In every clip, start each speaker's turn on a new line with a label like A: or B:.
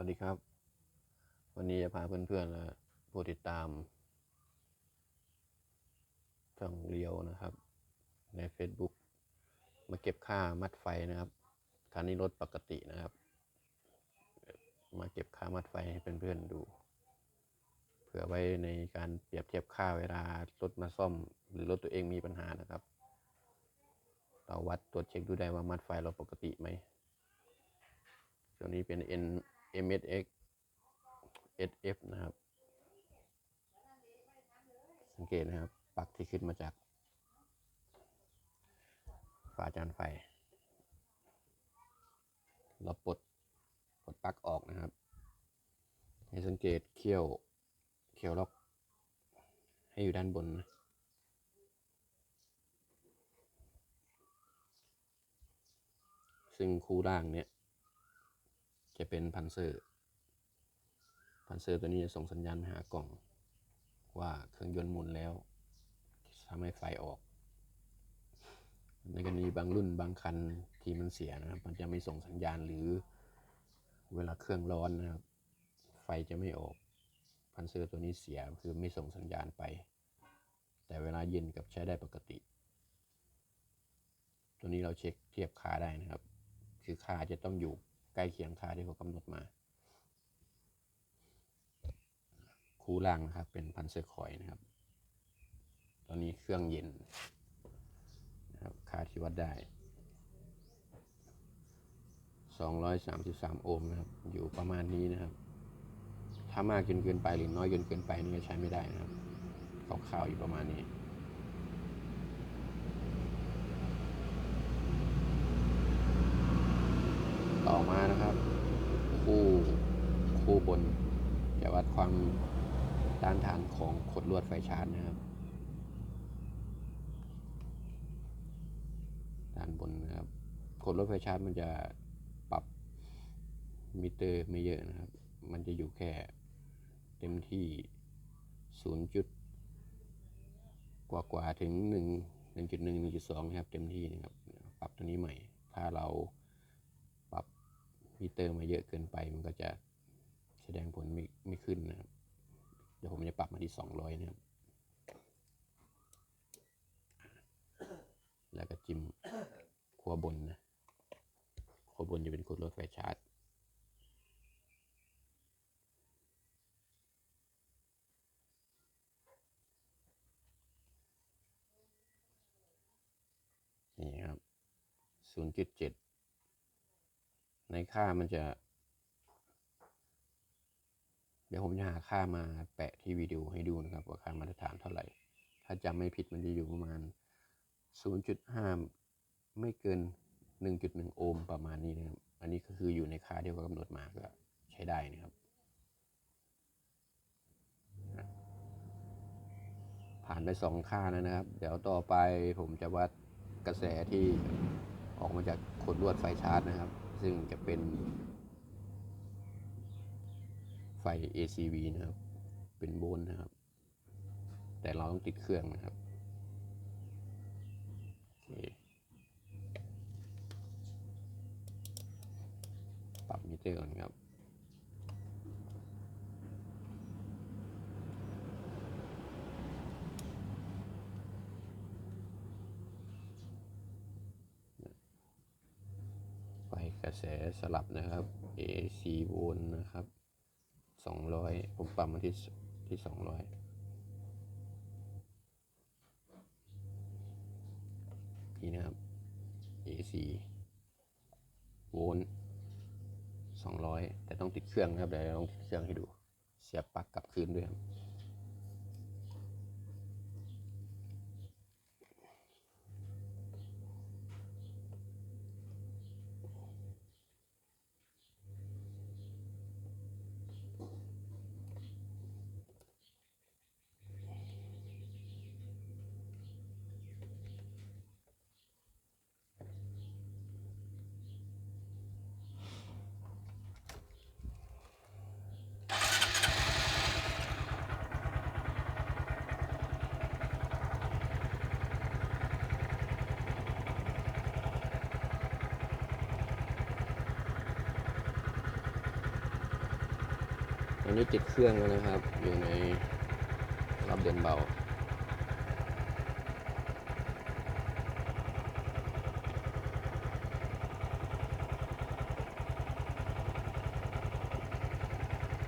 A: วัสดีครับ วันนี้จะพาเพื่อนๆและผู้ติดตามช่องเรียวนะครับ ใน Facebook มาเก็บค่ามัดไฟนะครับคันนี้รถปกตินะครับ มาเก็บค่ามัดไฟให้เพื่อนๆดู เผื่อไว้ในการเปรียบเทียบค่าเวลารถมาซ่อม หรือรถตัวเองมีปัญหานะครับ เราวัดตรวจเช็คดูได้ว่ามัดไฟเราปกติไหมตัวนี้เป็น N MSX SF นะครับ สังเกตนะครับปลั๊กที่ขึ้นมาจากฝาจานไฟ เราปลดปลดปลั๊กออกนะครับ ให้สังเกตเขี้ยวเขี้ยวล็อก ให้อยู่ด้านบนนะซึ่งคู่ล่างเนี่ย จะเป็นพันเซอร์ พันเซอร์ตัวนี้จะส่งสัญญาณไปหากล่อง ว่าเครื่องยนต์หมุนแล้วทำให้ไฟออกในกรณีบางรุ่นบางคันที่มันเสียนะครับ มันจะไม่ส่งสัญญาณหรือเวลาเครื่องร้อนนะครับ ไฟจะไม่ออก พันเซอร์ตัวนี้เสียคือไม่ส่งสัญญาณไป แต่เวลาเย็นกับใช้ได้ปกติ ตัวนี้เราเช็คเทียบค่าได้นะครับ คือค่าจะต้องอยู่ ใกล้เคียงค่าที่เขากำหนดมา คูล่างนะครับ เป็นพันเซอร์คอยนะครับ ตอนนี้เครื่องเย็นนะครับ ค่าที่วัดได้ 233 โอห์มนะครับ อยู่ประมาณนี้นะครับ ถ้ามากจนเกินไปหรือน้อยจนเกินไปนี่ก็ใช้ไม่ได้นะครับคร่าวๆอยู่ประมาณนี้ ต่อมานะครับ คู่คู่บนจะวัดความต้านทานของขดลวดไฟชาร์จนะครับ ด้านบนนะครับขดลวดไฟชาร์จมันจะปรับมิเตอร์ไม่เยอะนะครับ มันจะอยู่แค่เต็มที่ 0 จุด กว่ากว่าถึง 1 1.1 1.2 นะครับ เต็มที่นะครับ ปรับตัวนี้ใหม่ ถ้าเรา มิเตอร์มาเยอะเกินไปมันก็จะแสดงผลไม่ไม่ขึ้นนะครับ เดี๋ยวผมจะปรับมาที่ 200 นะครับ แล้วก็จิ้มขั้วบนนะขั้วบนจะเป็นขดลวดไฟชาร์จนี่ครับ 0.7 ค่ามันจะ เดี๋ยวผมจะหาค่ามาแปะที่วิดีโอให้ดูนะครับ ว่าค่ามาตรฐานเท่าไหร่ ถ้าจำไม่ผิดมันจะอยู่ประมาณ 0.5 ไม่เกิน 1.1 โอห์มประมาณนี้นะครับ อันนี้ก็คืออยู่ในค่าที่เขากำหนดมาก็ใช้ได้นะครับ ผ่านไปสองค่าแล้วนะครับ เดี๋ยวต่อไปผมจะวัดกระแสที่ออกมาจากขดลวดไฟชาร์จนะครับ ซึ่งจะเป็นไฟ ACV นะครับ เป็นโบนนะครับ แต่เราต้องติดเครื่องนะครับโอเคปรับมิเตอร์ก่อนครับ ไฟก ระแสสลับนะครับ AC โวลต์นะครับ 200 ผมปรับมาที่ที่ 200 นี่นะครับ AC โวลต์200 แต่ต้องติดเครื่องนะครับ เดี๋ยวเราต้องติดเครื่องให้ดู เสียบปลั๊กกลับคืนด้วยครับ นี้ติดเครื่องแล้วนะครับ อยู่ในรอบเดินเบา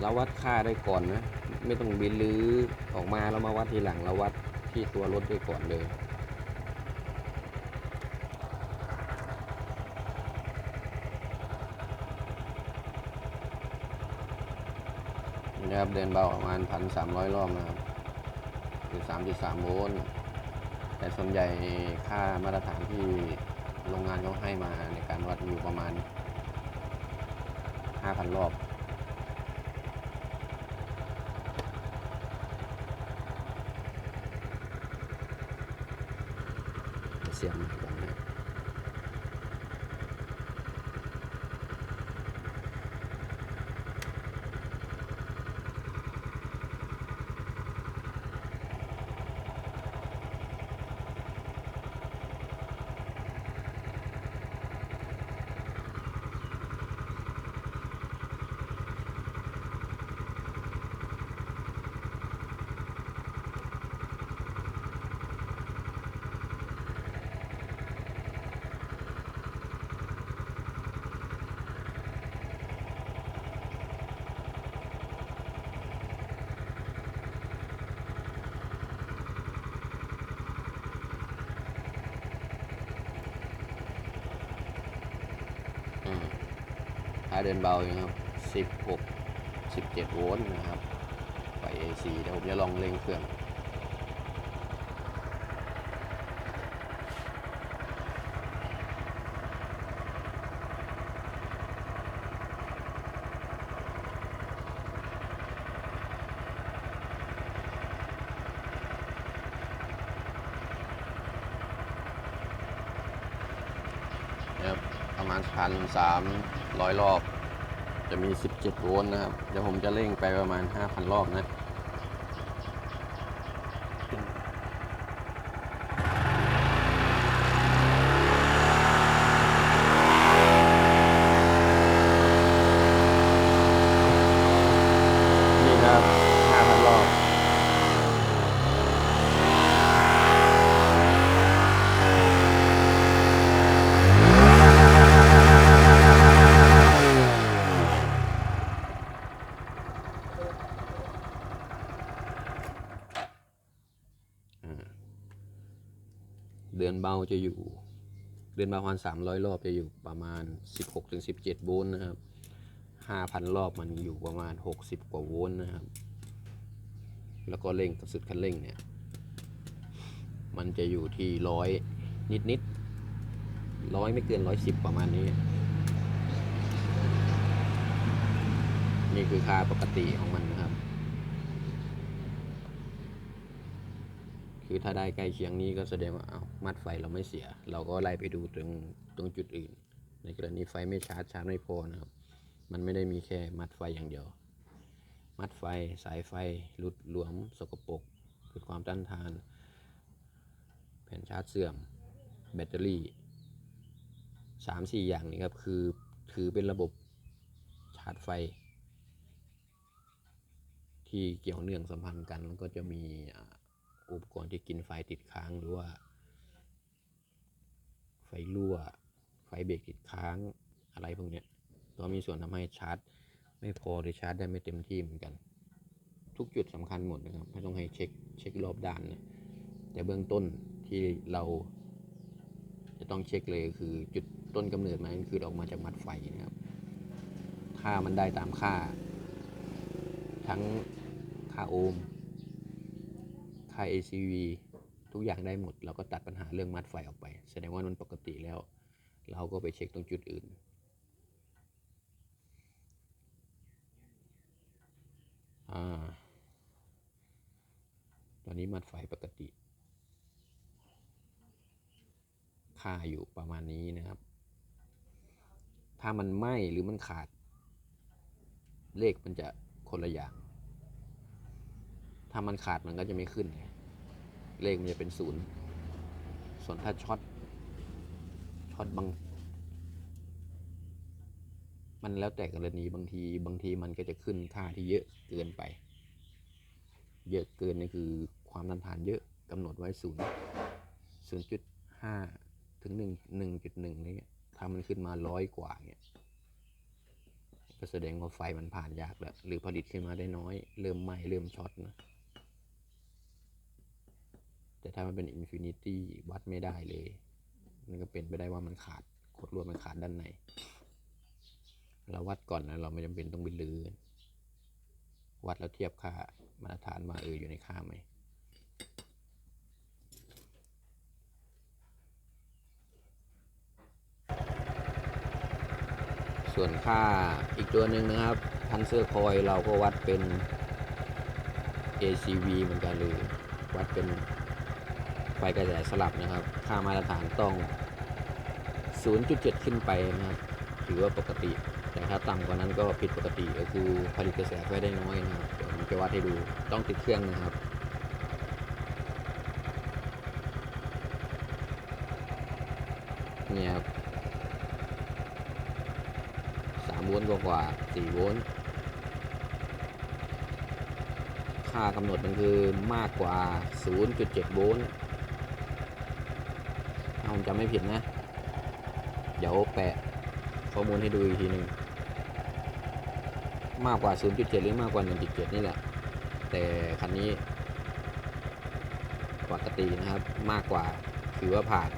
A: เราวัดค่าได้ก่อนนะ ไม่ต้องบินลื้อออกมาแล้วมาวัดทีหลังเราวัดที่ตัวรถได้ก่อนเลย นี่นะครับเดินเบาประมาณพันสามร้อยรอบนะครับคือสามจุดสามโวลต์แต่ส่วนใหญ่ค่ามาตรฐานที่โรงงานเขาให้มาในการวัดอยู่ประมาณห้าพันรอบเสียงใหม่ก่อนนะาเดินเบาอยู่ครับสิบหกสิบเจ็ดโวลต์นะครับ ไฟ AC เดี๋ยวผมจะลองเร่งเครื่อง นะครับ ประมาณพันสามร้อยรอบ จะมี 17 โวลต์นะครับ เดี๋ยวผมจะเร่งไปประมาณ 5,000 รอบนะ นี่ครับ 5,000 รอบ อ่า เดือนเบาจะอยู่ เดือนเบาประมาณสามร้อยรอบจะอยู่ประมาณสิบหกถึงสิบเจ็ดโวลต์นะครับห้าพันรอบมันอยู่ประมาณหกสิบกว่าโวลต์นะครับ แล้วก็เร่งกับสุดคันเร่งเนี่ย มันจะอยู่ที่ร้อยนิดนิดร้อยไม่เกินร้อยสิบประมาณนี้ นี่คือค่าปกติของมันนะครับ คือถ้าได้ใกล้เคียงนี้ก็แสดงว่าเอามัดไฟเราไม่เสีย เราก็ไล่ไปดูตรงตรงจุดอื่น ในกรณีไฟไม่ชาร์จชาร์จไม่พอนะครับ มันไม่ได้มีแค่มัดไฟอย่างเดียว มัดไฟสายไฟหลุดหลวม สกปรกเกิดความต้านทาน แผ่นชาร์จเสื่อม แบตเตอรี่สามสี่อย่างนี้ครับคือถือเป็นระบบชาร์จไฟ ที่เกี่ยวเนื่องสัมพันธ์กันแล้วก็จะมีอ่า อุปกรณ์ที่กินไฟติดค้างหรือว่า ไฟรั่ว ไฟเบรกติดค้างอะไรพวกเนี้ยก็มีส่วนทำให้ชาร์จ ไม่พอหรือชาร์จได้ไม่เต็มที่เหมือนกัน ทุกจุดสำคัญหมดนะครับไม่ต้องให้เช็คเช็ครอบด้านนะแต่เบื้องต้นที่เราจะต้องเช็คเลยคือจุดต้นกำเนิดมันคือออกมาจากมัดไฟนะครับ ถ้ามันได้ตามค่า ทั้งค่าโอห์ม ค่า ACV ทุกอย่างได้หมด เราก็ตัดปัญหาเรื่องมัดไฟออกไป แสดงว่ามันปกติแล้ว เราก็ไปเช็คตรงจุดอื่น อ่า ตอนนี้มัดไฟปกติ ค่าอยู่ประมาณนี้นะครับ ถ้ามันไหม้หรือมันขาด เลขมันจะคนละอย่าง ถ้ามันขาดมันก็จะไม่ขึ้น เลขมันจะเป็นศูนย์ส่วนถ้าช็อตช็อตบางมันแล้วแต่กรณีบางทีบางทีมันก็จะขึ้นค่าที่เยอะเกินไป เยอะเกินนี่คือความต้านทานเยอะกำหนดไว้ศูนย์ศูนย์จุดห้าถึงหนึ่งหนึ่งจุดหนึ่งอะไรเงี้ถ้ามันขึ้นมาร้อยกว่าเงี้ยก็แสดงว่าไฟมันผ่านยากแล้วหรือผลิตขึ้นมาได้น้อย เริ่มไหม้เริ่มช็อตนะ แต่ถ้ามันเป็นอินฟินิตี้วัดไม่ได้เลยมันก็เป็นไปได้ว่ามันขาดขดลวดมันขาดด้านใน เราวัดก่อนนะ เราไม่จำเป็นต้องไปลือวัดแล้วเทียบค่ามาตรฐานมาเอออยู่ในค่าไหมส่วนค่าอีกตัวหนึ่งนะครับพันเซอร์คอยเราก็วัดเป็น ACV เหมือนกันเลย วัดเป็น ไฟกระแสสลับนะครับ ค่ามาตรฐานต้อง 0.7 ขึ้นไปนะครับถือว่าปกติ แต่ถ้าต่ำกว่านั้นก็ผิดปกติก็คือผลิตกระแสไฟได้น้อยนะครับเดี๋ยวผมจะวัดให้ดูต้องติดเครื่องนะครับเนี่ยครับสามโวลต์กว่าสี่โวลต์ค่ากำหนดมันคือมากกว่า 0.7 โวลต์ ถ้าผมจำไม่ผิดนะ เดี๋ยวแปะข้อมูลให้ดูอีกทีหนึ่งมากกว่า 0.7 หรือมากกว่า 1.7 นี่แหละ แต่คันนี้ปกตินะครับมากกว่าถือว่าผ่าน